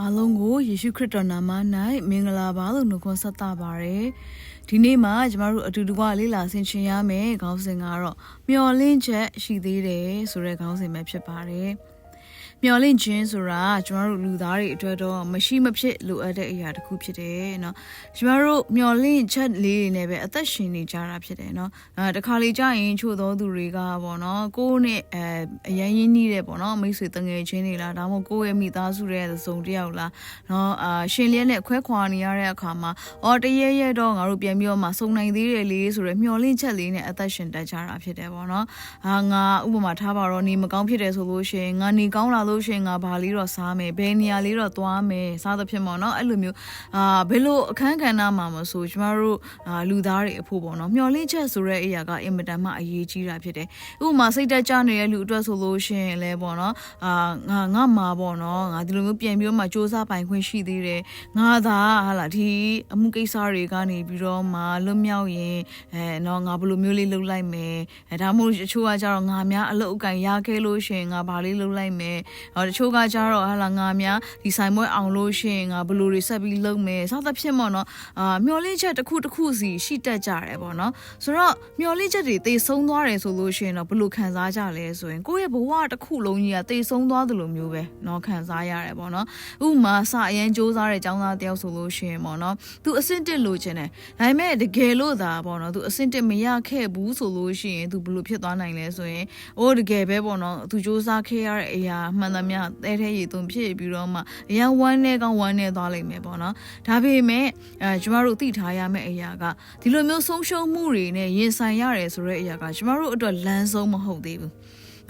အားလုံးကိုယေရှုခရစ်တော်နာမ၌မင်္ဂလာပါလို့နှုတ်ခွန်းဆက်သပါရယ်ဒီနေ့မှာကျမတို့အတူတကွလေးလာဆင်ခြင်ရမယ်ခေါင်းစဉ်ကတော့မျော်လင့်ချက်ရှိသေးတယ်ဆိုတဲ့ခေါင်းစဉ်ပဲဖြစ်ပါတယ် မျော်လင့်ခြင်းဆိုတာကျမတို့လူသားတွေအတွက်တော့မရှိမဖြစ်လိုအပ်တဲ့အရာတစ်ခုဖြစ်တယ်เนาะကျမတို့မျော်လင့်ချက်လေးတွေနဲ့ပဲအသက်ရှင်နေကြတာဖြစ်တယ်เนาะအဲတခါလေကြာရင်ချို့သောသူတွေကပေါ့เนาะကိုယ့်နဲ့အဲအရင်ရင်းနှီးတဲ့ပေါ့เนาะမိတ်ဆွေတငယ်ချင်းတွေလားဒါမှမဟုတ်ကိုယ့်ရဲ့မိသားစုရဲ့စုံတစ်ယောက်လားเนาะအာရှင်လျက်နဲ့ခွဲခွာနေရတဲ့အခါမှာအော်တရေရဲတော့ငါတို့ပြန်ပြီးတော့မှစုံနိုင်သေးတယ်လေဆိုရယ်မျော်လင့်ချက်လေးနဲ့အသက်ရှင်တတ်ကြတာဖြစ်တယ်ပေါ့เนาะအာငါဥပမာထားပါတော့နေမကောင်းဖြစ်တယ်ဆိုလို့ရှိရင်ငါနေကောင်းလာလို့ ု့လို့ရှင်ငါဘာလေးတော့စားမယ်ဘယ်နေရာလေးတော့သွားမယ်စားသဖြင့်ပေါ့နော်အဲ့လိုမျိုးအာဘယ်လိုအခန်းကဏ္ဍမှာမဆိုကျမတို့လူသားတွေအဖို့ပေါ့နော်မျော်လင့်ချက်ဆိုတဲ့အရာကအင်မတန်မှအရေးကြီးတာဖြစ်တယ်ဥပမာစိတ်တက်ကြနေတဲ့လူအတွက်ဆိုလို့ရှင်လဲပေါ့နော်အာငါငါမှာပေါ့နော်ငါဒီလိုမျိုးပြန်ပြီးတော့မှစ조사ပိုင်ခွင့်ရှိသေးတယ်ငါသာဟာလာဒီအမှုကိစ္စတွေကနေပြီးတော့မှလွတ်မြောက်ရင်အဲနော်ငါဘယ်လိုမျိုးလေးလှုပ်လိုက်မယ်ဒါမှမဟုတ်အချို့ကကြတော့ငါများအလုပ်အကင်ရခဲ့လို့ရှင်ငါဘာလေးလှုပ်လိုက်မယ်ဟောတချို့ကကြတော့ဟာလာငါများဒီဆိုင်ပွဲအောင်လို့ရှိရင်ငါဘယ်လိုတွေဆက်ပြီးလုပ်မယ်စသဖြင့်ပေါ့เนาะအာမျော်လင့်ချက်တစ်ခုတစ်ခုစီရှိတတ်ကြတယ်ပေါ့เนาะဆိုတော့မျော်လင့်ချက်တွေသေဆုံးသွားတယ်ဆိုလို့ရှိရင်တော့ဘယ်လိုခံစားကြလဲဆိုရင်ကိုယ့်ရဲ့ဘဝတစ်ခုလုံးကြီးကသေဆုံးသွားသလိုမျိုးပဲเนาะခံစားရတယ်ပေါ့เนาะဥပမာစအရင်စူးစမ်းတဲ့ចောင်းသားတယောက်ဆိုလို့ရှိရင်ပေါ့เนาะသူအဆင့်တက်လို့ခြင်းတယ်ဒါပေမဲ့တကယ်လို့သာပေါ့เนาะသူအဆင့်တက်မရခဲ့ဘူးဆိုလို့ရှိရင်သူဘယ်လိုဖြစ်သွားနိုင်လဲဆိုရင်အိုးတကယ်ပဲပေါ့เนาะသူစူးစမ်းခဲ့ရတဲ့အရာမှ မှန်သမျှသဲထဲရည်သွင်းဖြစ်ပြီးတော့မှအရန်ဝမ်းနဲ့ကောင်းဝမ်းနဲ့သွားလိမ့်မယ်ပေါ့နော်ဒါပေမဲ့အဲကျမတို့သိထားရမယ့်အရာကဒီလိုမျိုးဆုံးရှုံးမှုတွေနဲ့ရင်ဆိုင်ရတယ်ဆိုတဲ့အရာကကျမတို့အတွက်လမ်းဆုံးမဟုတ်သေးဘူး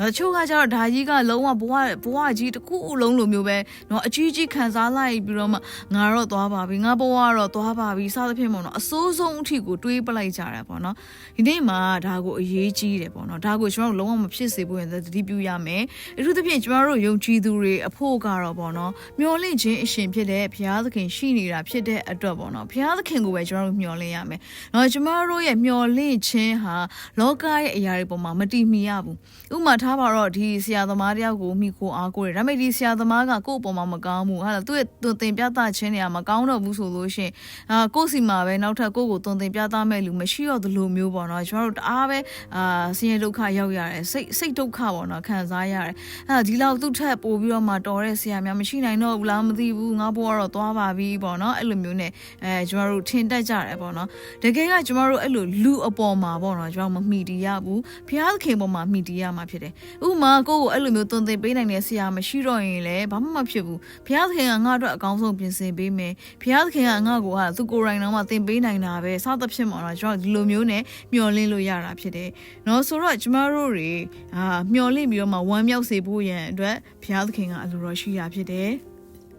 နော်ချို့ကကြတော့ဒါကြီးကလုံးဝဘဝဘဝကြီးတစ်ခုလုံးလိုမျိုးပဲနော်အကြီးကြီးခံစားလိုက်ပြီးတော့မှငါတော့သွားပါပြီငါဘဝကတော့သွားပါပြီစသဖြင့်ပေါ့နော်အစိုးဆုံးအထိကိုတွေးပလိုက်ကြတာပေါ့နော်ဒီနေ့မှာဒါကိုအရေးကြီးတယ်ပေါ့နော်ဒါကိုကျွန်တော်တို့လုံးဝမဖြစ်စေဖို့ရင်သတိပြုရမယ်အထူးသဖြင့်ကျွန်တော်တို့ယုံကြည်သူတွေအဖို့ကတော့ပေါ့နော်မျော်လင့်ခြင်းအရှင်ဖြစ်တဲ့ဘုရားသခင်ရှိနေတာဖြစ်တဲ့အတွက်ပေါ့နော်ဘုရားသခင်ကိုပဲကျွန်တော်တို့မျှော်လင့်ရမယ်နော်ကျွန်တော်တို့ရဲ့မျှော်လင့်ခြင်းဟာလောကရဲ့အရာတွေပေါ်မှာမတည်မီရဘူးဥပမာထားပါတော့ဒီဆရာသမားတယောက်ကိုမိခိုအားကိုးတယ်ဒါပေမဲ့ဒီဆရာသမားကကိုယ့်အပေါ်မှာမကောင်းဘူးဟာသူ့ရဲ့သူတင်ပြသခြင်းတွေကမကောင်းတော့ဘူးဆိုလို့ရှိရင်အာကိုယ့်စီမှာပဲနောက်ထပ်ကိုယ့်ကိုသွန်သင်ပြသမဲ့လူမရှိတော့သလိုမျိုးပေါ့နော်ကျွန်တော်တို့တအားပဲအာဆင်းရဲဒုက္ခရောက်ရတယ်စိတ်စိတ်ဒုက္ခပေါ့နော်ခံစားရတယ်အဲဒီလောက်သူ့ထက်ပိုပြီးတော့မှတော်တဲ့ဆရာများမရှိနိုင်တော့ဘူးလားမသိဘူးငါဘဝတော့သွားပါပြီပေါ့နော်အဲ့လိုမျိုးနဲ့အဲကျွန်တော်တို့ထင်တတ်ကြတယ်ပေါ့နော်တကယ်ကကျွန်တော်တို့အဲ့လိုလူအပေါ်မှာပေါ့နော်ကျွန်တော်မမိတီးရဘူးဖျားသခင်ပေါ်မှာမိတီးရမှာဖြစ်တယ်ဥပမာကိုယ့်ကိုအဲ့လိုမျိုးသွန်သင်ပေးနိုင်တဲ့ဆရာမရှိတော့ရင်လည်းဘာမှမဖြစ်ဘူးဖျားသခင်ကငါ့အတွက်အကောင်းဆုံးပြင်ဆင်ပေးမယ်ဖျားသခင်ကငါ့ကိုဟာသူကိုယ်တိုင်တော့မှသင်ပေးနိုင်တာပဲစသဖြင့်ပေါ့နော်ကျွန်တော်ဒီလိုမျိုးနဲ့မျော်လင့်လို့ရတာဖြစ်တယ်နော်ဆိုတော့ကျမတို့တွေအာမျော်လင့်ပြီးတော့မှဝမ်းမြောက်စေဖို့ရန်အတွက်ဖျားသခင်ကအလိုတော်ရှိတာဖြစ်တယ်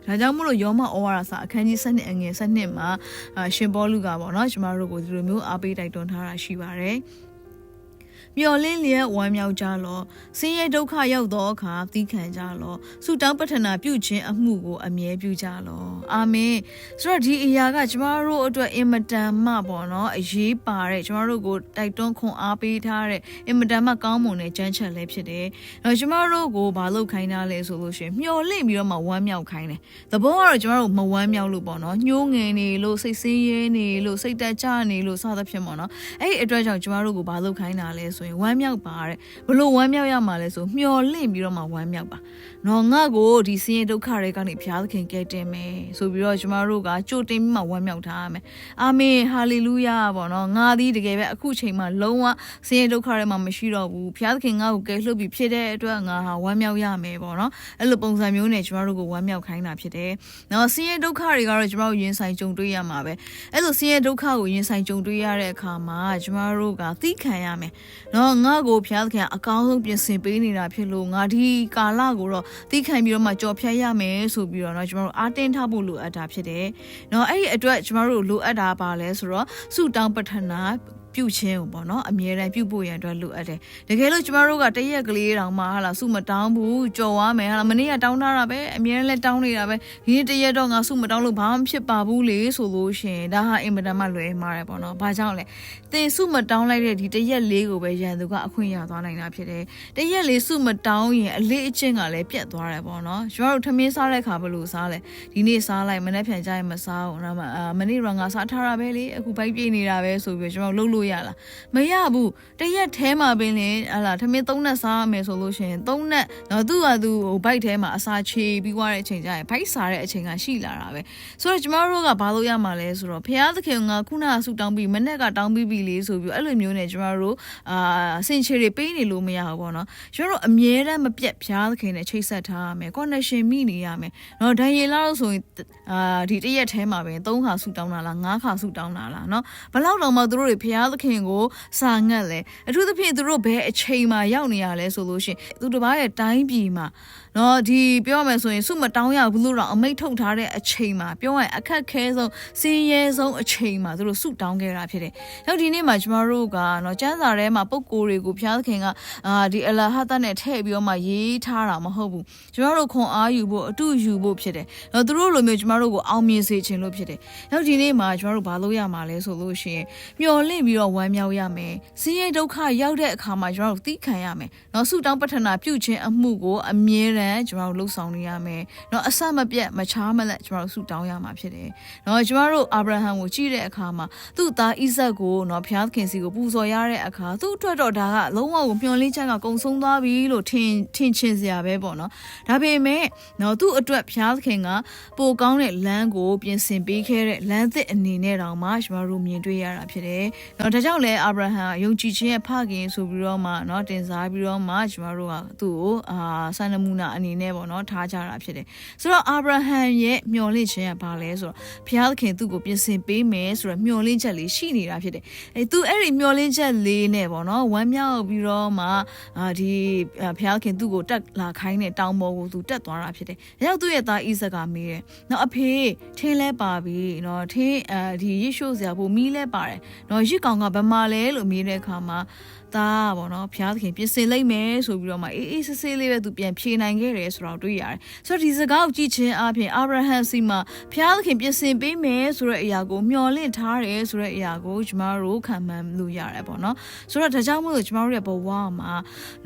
ဒါကြောင့်မလို့ယောမဩဝါဒစာအခန်းကြီး7အငယ်7မှာရှင်ဘောလူကပေါ့နော်ကျမတို့ကိုဒီလိုမျိုးအားပေးတိုက်တွန်းထားတာရှိပါတယ်။ မျော်လင့်လျက်ဝမ်းမြောက်ကြလော့ဆင်းရဲဒုက္ခရောက်သောအခါသီးခံကြလော့ဆုတောင်းပတ္ထနာပြုခြင်းအမှုကိုအမြဲပြုကြလော့အာမင်ဆိုတော့ဒီအရာကကျမတို့အတွက်အင်မတန်မှပေါ့နော်အရေးပါတဲ့ကျမတို့ကိုတိုက်တွန်းခွန်အားပေးထားတဲ့အင်မတန်မှကောင်းမွန်တဲ့ကြမ်းချက်လည်းဖြစ်တယ်အဲကျမတို့ကိုဘာလို့ခိုင်းတာလဲဆိုလို့ရှိရင်မျော်လင့်ပြီးတော့မှဝမ်းမြောက်ခိုင်းတယ်သဘောကတော့ကျမတို့မဝမ်းမြောက်လို့ပေါ့နော်ညှိုးငင်နေလို့စိတ်ဆင်းရဲနေလို့စိတ်တက်ကြနေလို့စသဖြင့်ပေါ့နော်အဲ့ဒီအတွက်ကြောင့်ကျမတို့ကိုဘာလို့ခိုင်းတာလဲဆိုရင်ဝမ်းမြောက်ပါတဲ့ဘလို့ဝမ်းမြောက်ရမှာလဲဆိုမျော်လင့်ပြီးတော့မှဝမ်းမြောက်ပါနော်ငါ့ကိုဒီဆင်းရဲဒုက္ခတွေကနေဘုရားသခင်ကယ်တင်မယ်ဆိုပြီးတော့ကျမတို့ကကြိုတင်ပြီးမှဝမ်းမြောက်ထားရမယ်အာမင်ဟာလေလုယာပေါ့နော်ငါသည်တကယ်ပဲအခုချိန်မှာလုံးဝဆင်းရဲဒုက္ခတွေမှာမရှိတော့ဘူးဘုရားသခင်ငါ့ကိုကယ်လွှတ်ပြီးဖြစ်တဲ့အတွက်ငါဟာဝမ်းမြောက်ရမယ်ပေါ့နော်အဲ့လိုပုံစံမျိုးနဲ့ကျမတို့ကိုဝမ်းမြောက်ခိုင်းတာဖြစ်တယ်နော်ဆင်းရဲဒုက္ခတွေကတော့ကျမတို့ရင်ဆိုင်ကြုံတွေ့ရမှာပဲအဲ့လိုဆင်းရဲဒုက္ခကိုရင်ဆိုင်ကြုံတွေ့ရတဲ့အခါမှာကျမတို့ကသိခံရမယ်နော်ငါ့ကိုဘုရားသခင်အကောင်းဆုံးပြင်ဆင်ပေးနေတာဖြစ်လို့ငါဒီကာလကိုတော့သိခံပြီးတော့မှကြော်ဖြတ်ရမယ်ဆိုပြီးတော့နော်ကျွန်တော်တို့အားတင်းထားဖို့လိုအပ်တာဖြစ်တယ်နော်အဲ့ဒီအတွက်ကျွန်တော်တို့လိုအပ်တာပါလဲဆိုတော့ဆုတောင်းပတ္ထနာ ပြုတ်ချင်းကိုပေါ့နော်အမြဲတမ်းပြုတ်ဖို့ရန်အတွက်လိုအပ်တယ်တကယ်လို့ကျမတို့ကတရက်ကလေးတောင်မှဟာလာစုမတောင်းဘူးကြော်သွားမယ်ဟာလာမနေ့ကတောင်းထားတာပဲအမြဲတမ်းလဲတောင်းနေတာပဲဒီနေ့တရက်တော့ငါစုမတောင်းလို့ဘာမှဖြစ်ပါဘူးလေဆိုလို့ရှိရင်ဒါဟာအင်မတန်မှလွယ်မှားတယ်ပေါ့နော်ဘာကြောင့်လဲတင်စုမတောင်းလိုက်တဲ့ဒီတရက်လေးကိုပဲရန်သူကအခွင့်ရသွားနိုင်တာဖြစ်တယ်တရက်လေးစုမတောင်းရင်အလေးအကျင့်ကလည်းပြတ်သွားတယ်ပေါ့နော်ကျမတို့ထမင်းစားတဲ့ခါဘယ်လိုစားလဲဒီနေ့စားလိုက်မနေ့ပြန်ကြရင်မစားဘူးနော်မနေ့ကငါစားထားတာပဲလေအခုဘိုက်ပြေးနေတာပဲဆိုပြီးကျွန်တော်လှုပ်လို့ရလားမရဘူးတရက်ထဲမှာပင်လေဟလာထမင်းသုံးနဲ့စားရမယ်ဆိုလို့ရှိရင်သုံးနဲ့တော့သူ့ဟာသူဟိုဘိုက်ထဲမှာအစာချေပြီးွားတဲ့အချိန်ကျရင်ဘိုက်စားတဲ့အချိန်ကရှိလာတာပဲဆိုတော့ကျမတို့ကဘာလို့ရမှာလဲဆိုတော့ဖះသခင်ကခုနကဆူတောင်းပြီးမနေ့ကတောင်းပြီးပြီလေဆိုပြီးအဲ့လိုမျိုးနဲ့ကျမတို့အာစင်ချေတွေပေးနေလို့မရဘူးပေါ့နော်ကျမတို့အမြဲတမ်းမပြတ်ဖះသခင်နဲ့ချိတ်ဆက်ထားရမယ် connection မိနေရမယ်နော်ဒန်ရီလာလို့ဆိုရင်အာဒီတရက်ထဲမှာပဲ၃ခါဆူတောင်းတာလား၅ခါဆူတောင်းတာလားနော်ဘလောက်တော့မှသူတို့တွေဖះသခင်ကိုစာငတ်လဲအထူးသဖြင့်သူတို့ဘယ်အချိန်မှာရောက်နေရလဲဆိုလို့ရှိရင်သူတစ်ပါးရဲ့တိုင်းပြည်မှာနော်ဒီပြောရမယ်ဆိုရင်စုမတောင်းရဘူးလို့တော့အမိတ်ထုတ်ထားတဲ့အချိန်မှာပြောရရင်အခက်ခဲဆုံးစင်းရဲဆုံးအချိန်မှာသူတို့စုတောင်းခဲ့တာဖြစ်တယ်။နောက်ဒီနေ့မှာကျမတို့ကနော်ကျမ်းစာထဲမှာပုံကိုယ်တွေကိုဘုရားသခင်ကအာဒီအလာဟတ်နဲ့ထည့်ပြီးတော့မှရေးထားတာမဟုတ်ဘူး။ကျမတို့ခွန်အားယူဖို့အတူယူဖို့ဖြစ်တယ်။နော်သူတို့လိုမျိုးကျမတို့ကိုအောင်မြင်စေခြင်းလို့ဖြစ်တယ်။နောက်ဒီနေ့မှာကျမတို့ဘာလို့ရမှာလဲဆိုလို့ရှိရင်မျော်လင့်ပြီးတော့ဝမ်းမြောက်ရမယ်။စင်းရဲဒုက္ခရောက်တဲ့အခါမှာကျမတို့သိခံရမယ်။နော်ဆုတောင်းပတ္ထနာပြုခြင်းအမှုကိုအမြဲတမ်းကျမတို့လှုပ်ဆောင်နေရမယ်။နော်အဆက်မပြတ်မချားမလက်ကျမတို့ဆုတောင်းရမှာဖြစ်တယ်။နော်ကျမတို့အာဗြဟံကိုကြည့်တဲ့အခါမှာသူ့သားဣဇက်ကိုနော်ဘုရားသခင်စီကိုပူဇော်ရတဲ့အခါသူ့အတွက်တော့ဒါကလုံးဝကိုမျှော်လင့်ချက်ကကုံဆုံးသွားပြီလို့ထင်ထင်ချင်စရာပဲပေါ့နော်။ဒါပေမဲ့နော်သူ့အတွက်ဘုရားသခင်ကပိုကောင်းတဲ့လမ်းကိုပြင်ဆင်ပေးခဲ့တဲ့လမ်းသစ်အနေနဲ့တောင်မှကျမတို့မြင်တွေ့ရတာဖြစ်တယ်။နော်ဒါကြောင့်လဲအာဗြဟံယုံကြည်ခြင်းရဲ့ဖခင်ဆိုပြီးတော့မှနော်တင်စားပြီးတော့မှကျမတို့ကသူ့ကိုအာဆန်နမူနာအနေနဲ့ပေါ့နော်ထားကြတာဖြစ်တယ်။ဆိုတော့အာဗြဟံရဲ့မျှော်လင့်ခြင်းကဘာလဲဆိုတော့ဘုရားသခင်သူ့ကိုပြင်ဆင်ပေးမယ်ဆိုတော့မျှော်လင့်ချက်လေးရှိနေတာဖြစ်တယ်။အဲသူအဲ့ဒီမျှော်လင့်ချက်လေးနဲ့ပေါ့နော်ဝမ်းမြောက်ပြီးတော့မှအာဒီဘုရားသခင်သူ့ကိုတက်လာခိုင်းတဲ့တောင်းပေါ်ကိုသူတက်သွားတာဖြစ်တယ်။အဲကြောင့်သူ့ရဲ့သားဣဇက်ကမေးတယ်။နော်အဖေထင်းလဲပါပြီနော်ထင်းအဲဒီယေရှုစရာဖို့မီးလဲပါတယ်။နော်ရစ်ကောင်ကဘယ်မှာလဲလို့မေးတဲ့အခါမှာသားပေါ့နော်ဘုရားသခင်ပြင်ဆင်လိုက်မယ်ဆိုပြီးတော့မှအေးအေးဆေးဆေးလေးပဲသူပြန်ဖြေနိုင်ခဲ့တယ်ဆိုတော့တွေ့ရတယ်ဆိုတော့ဒီစကားကိုကြည့်ချင်းအပြင်အာဗြဟံစီမှာဘုရားသခင်ပြင်ဆင်ပေးမယ်ဆိုတဲ့အရာကိုမျှော်လင့်ထားတယ်ဆိုတဲ့အရာကိုကျမတို့ခံမှန်းလို့ရတယ်ပေါ့နော်ဆိုတော့ဒါကြောင့်မို့လို့ကျမတို့ရဲ့ဘဝမှာ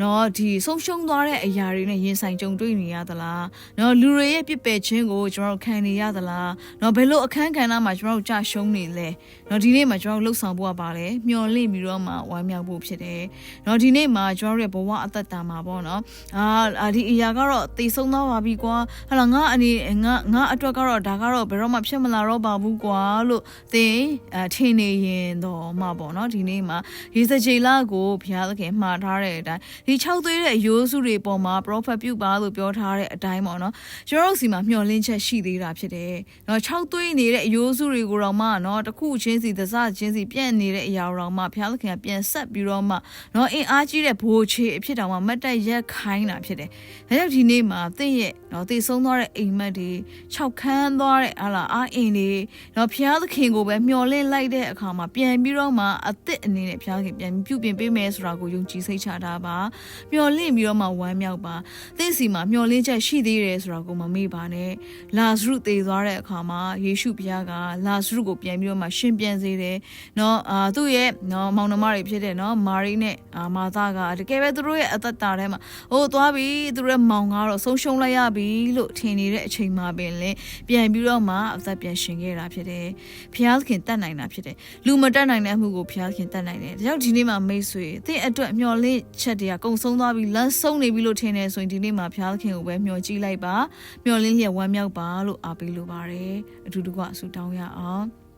နော်ဒီဆုံးရှုံးသွားတဲ့အရာတွေနဲ့ရင်ဆိုင်ကြုံတွေ့နေရသလားနော်လူတွေရဲ့ပြစ်ပယ်ခြင်းကိုကျမတို့ခံနေရသလားနော်ဘယ်လိုအခန်းကဏ္ဍမှာကျမတို့ကြာရှုံးနေလဲနော်ဒီနေ့မှာကျမတို့လှုပ်ဆောင်ဖို့ကပါလဲမျှော်လင့်ပြီးတော့မှဝမ်းမြောက်ဖို့ဖြစ်တယ်။နော်ဒီနေ့မှာကျွန်တော်တို့ရဲ့ဘဝအသက်တာမှာပေါ့နော်။အာဒီအရာကတော့တည်ဆုံးသွားပါပြီကွာ။ဟလာငါအနေငါငါအတွက်ကတော့ဒါကတော့ဘယ်တော့မှဖြစ်မလာတော့ပါဘူးကွာလို့သင်အထင်နေရင်တော့မှပေါ့နော်ဒီနေ့မှာရေစကြည်လာကိုဘုရားသခင်မှားထားတဲ့အတိုင်းဒီ၆သွေးတဲ့အယိုးစုတွေပေါ်မှာ prophet ပြုပါလို့ပြောထားတဲ့အတိုင်းပေါ့နော်။ကျွန်တော်တို့စီမှာမျှော်လင့်ချက်ရှိသေးတာဖြစ်တယ်။နော်၆သွေးနေတဲ့အယိုးစုတွေကိုတော့မှနော်တစ်ခုချင်းစီသစချင်းစီပြန့်နေတဲ့အရာတော့မှဘုရားသခင်ကပြန်ဆက်ပြီးတော့မှနော်အင်အားကြီးတဲ့ဘိုးချေအဖြစ်တောင်မှမတ်တက်ရက်ခိုင်းတာဖြစ်တယ်။ဒါကြောင့်ဒီနေ့မှာတင့်ရဲ့နော်တည်ဆုံးသွားတဲ့အိမ်မက်တွေခြောက်ခမ်းသွားတဲ့ဟာလာအာအင်တွေနော်ဘုရားသခင်ကိုပဲမျှော်လင့်လိုက်တဲ့အခါမှာပြန်ပြီးတော့မှအသစ်အနေနဲ့ဘုရားသခင်ပြန်ပြုပြင်ပေးမယ်ဆိုတာကိုယုံကြည်စိတ်ချတာပါ။မျှော်လင့်ပြီးတော့မှဝမ်းမြောက်ပါ။တင့်စီမှာမျှော်လင့်ချက်ရှိသေးတယ်ဆိုတာကိုမမေ့ပါနဲ့။လာဇရုတည်သွားတဲ့အခါမှာယေရှုဘုရားကလာဇရုကိုပြန်ပြီးတော့မှရှင်ပြန်စေတယ်။နော်အာသူ့ရဲ့နော်မောင်နှမတွေဖြစ်တဲ့နော်မာရိနဲ့အာမာသားကတကယ်ပဲသူတို့ရဲ့အသက်တာထဲမှာဟိုသွားပြီသူတို့ရဲ့မောင်ကတော့ဆုံးရှုံးလိုက်ရပြီလို့ထင်နေတဲ့အချိန်မှာပင်လေပြန်ပြီးတော့မှအသက်ပြန်ရှင်ခဲ့တာဖြစ်တယ်။ဘုရားသခင်တတ်နိုင်တာဖြစ်တယ်။လူမတတ်နိုင်တဲ့အမှုကိုဘုရားသခင်တတ်နိုင်တယ်။ဒါကြောင့်ဒီနေ့မှာမိတ်ဆွေသင်အတွက်မျှော်လင့်ချက်တွေကကုံဆုံးသွားပြီလမ်းဆုံးနေပြီလို့ထင်နေဆိုရင်ဒီနေ့မှာဘုရားသခင်ကိုပဲမျှော်ကြည့်လိုက်ပါ။မျှော်လင့်လျက်ဝမ်းမြောက်ပါလို့အားပေးလိုပါတယ်။အထူးတကွဆုတောင်းရအောင်။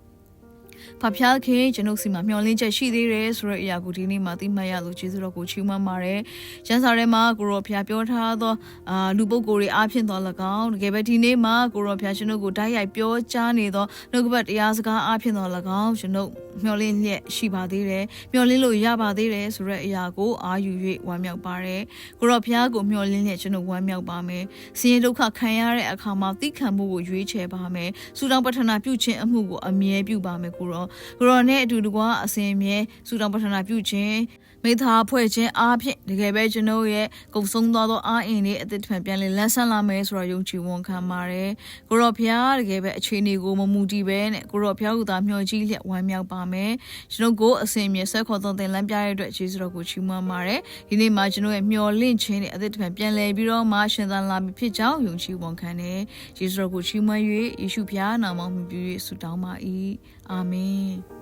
ဖဖျားခင်ကျွန်ုပ်စီမှာမျှော်လင့်ချက်ရှိသေးတယ်ဆိုတဲ့အရာကိုဒီနေ့မှာသိမှတ်ရလို့ကျေးဇူးတော်ကိုချီးမွမ်းပါတယ်။ကျမ်းစာထဲမှာကိုရောဖျားပြောထားသောအာလူပုဂ္ဂိုလ်တွေအားဖြင့်တော်၎င်းတကယ်ပဲဒီနေ့မှာကိုရောဖျားကျွန်ုပ်ကိုတိုက်ရိုက်ပြောကြားနေသောနှုတ်ကပတ်တရားစကားအားဖြင့်တော်၎င်းကျွန်ုပ်မျှော်လင့်လျက်ရှိပါသေးတယ်မျှော်လင့်လို့ရပါသေးတယ်ဆိုတဲ့အရာကိုအာယူ၍ဝမ်းမြောက်ပါတယ်ကိုရောဘုရားကိုမျှော်လင့်လျက်ကျွန်တော်ဝမ်းမြောက်ပါမယ်ဆင်းရဲဒုက္ခခံရတဲ့အခါမှာသိခံမှုကိုရွေးချယ်ပါမယ်ဆူတောင်းပတ္ထနာပြုခြင်းအမှုကိုအမြဲပြုပါမယ်ကိုရောကိုရောနဲ့အတူတကွအစဉ်အမြဲဆူတောင်းပတ္ထနာပြုခြင်း မိသားဖွဲ့ခြင်းအားဖြင့်တကယ်ပဲကျွန်တော်ရဲ့ကုံဆုံးသွားသောအားအင်လေးအသစ်ထံပြန်လည်လန်းဆန်းလာမယ်ဆိုတော့ယုံကြည်ဝန်ခံပါတယ်ကိုရောဘုရားတကယ်ပဲအခြေအနေကိုမမူတည်ပဲနဲ့ကိုရောဘုရားကသာမျှော်ကြည့်လျက်ဝမ်းမြောက်ပါမယ်ကျွန်တော်ကိုအစဉ်အမြဲဆက်ခေါ်သွန်သင်လမ်းပြရတဲ့အတွက်ယေရှုတော်ကိုချီးမွမ်းပါတယ်ဒီနေ့မှာကျွန်တော်ရဲ့မျှော်လင့်ခြင်းနဲ့အသစ်ထံပြန်လည်ပြီးတော့မှရှင်သန်လာပြီဖြစ်ကြောင်းယုံကြည်ဝန်ခံတယ်ယေရှုတော်ကိုချီးမွမ်း၍ယေရှုဘုရားနာမမှာပြု၍ဆုတောင်းပါ၏အာမင်